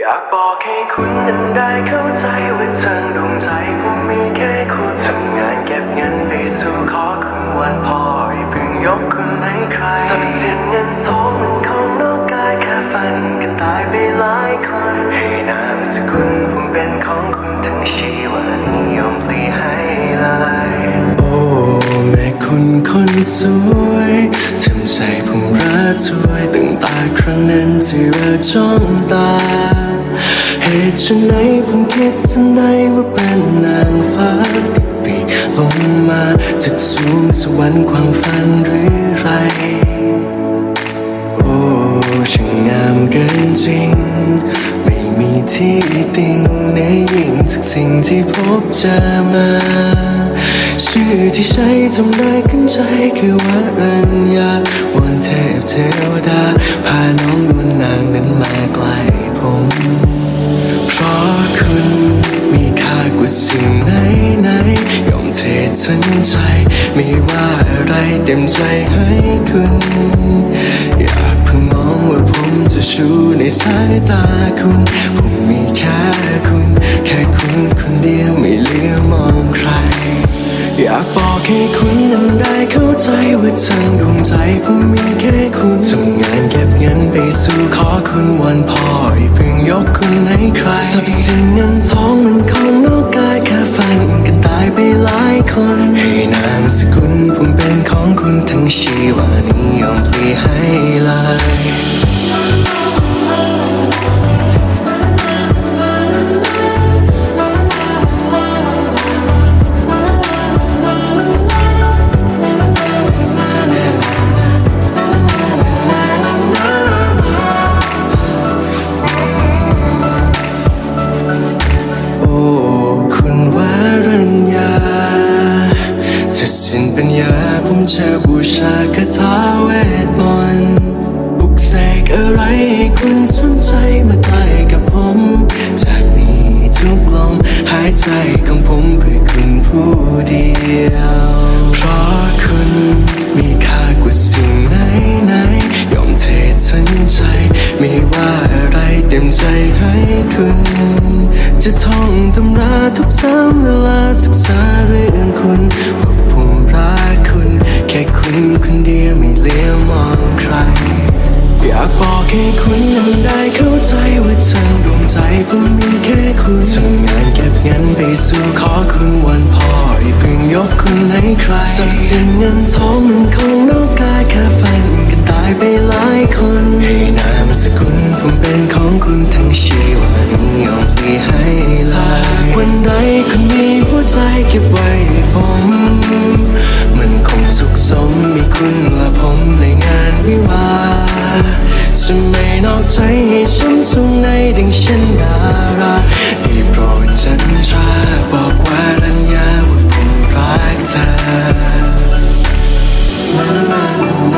อยากบอกให้คุณนั้นได้เข้าใจว่าทั้งดวงใจผมมีแค่คุณทำงานเก็บเงินไปสู่ขอคุณวันพออย่าเพิ่งยกคุณให้ใครทรัพย์สินเงินทองมันของนอกกายแค่ฝันกันตายไปหลายคนให้นามสกุลผมเป็นของคุณทั้งชีวานิยมพลีให้เลยโอ้แม่คุณคนสวยทำใจผมระทวยตั้งแต่ครั้งนั้นที่เราจ้องตา เหตุฉันไหนผมคิดทันใดว่าเป็นนางฟ้าติดปีกลงมาจากสูงสวรรค์ความฝันหรือไร โอ้ช่างงามเกินจริง ไม่มีที่ติงในยิ่งจากสิ่งที่พบเจอมาชื่อที่ใช้ทำได้ขึ้นใจคือว่ารัญญาวอนเทพเทวดาพาน้องนวลน ว่าสิ่งไหนไหนๆยอมเททั้งใจ ไม่ว่าอะไรเต็มใจให้คุณ อยากเพิ่งมองว่าผมจะชูในสายตาคุณ ผมมีแค่คุณ แค่คุณคนเดียวไม่เหลือมองใคร อยากบอกให้คุณนั้นได้เข้าใจว่าทั้งดวงใจผมมีแค่คุณทำงานเก็บเงินไป สู่ขอคุณวันพ่ออย่าเพิ่งยกคุณให้ใครทรัพย์สินเงินทองมันของนอกกายแค่ฝันกันตายไปหลายคน ให้นามสกุลผมเป็นของคุณทั้งชีวานิยมพลีให้ จะสิ้นปัญญาผมจะบูชาคาถาเวทมนต์ปลุกเสกอะไรให้คุณสนใจมาใกล้กับผม จากนี้ทุกลมหายใจของผมเพื่อคุณผู้เดียว เพราะคุณมีค่ากว่าสิ่งไหนไหนยอมเททั้งใจ ไม่ว่าอะไรเต็มใจให้คุณ จะท่องตำราทุกซ้ำเวลา ให้คุณนั้นได้เข้าใจว่าทั้งดวงใจผมมีแค่คุณทำงานเก็บเงินไปสู่ขอคุณวันพ่ออย่าเพิ่งยกคุณให้ใครทรัพย์สินเงินทองมันของนอกกายแค่ฝันกันตายไปหลายคนให้นามสกุลผมเป็นของคุณทั้งชีวานิยมพลีให้ลายวันใดคุณมีหัวใจเก็บไว้ให้ผม มันคงสุขสมมีคุณและผมในงานวิวาห์ จะไม่นอกใจให้ฉันสูงในดังฉันดาราที่โปรดจันทราบอกว่ารัญญาว่าผมรักเธอมามา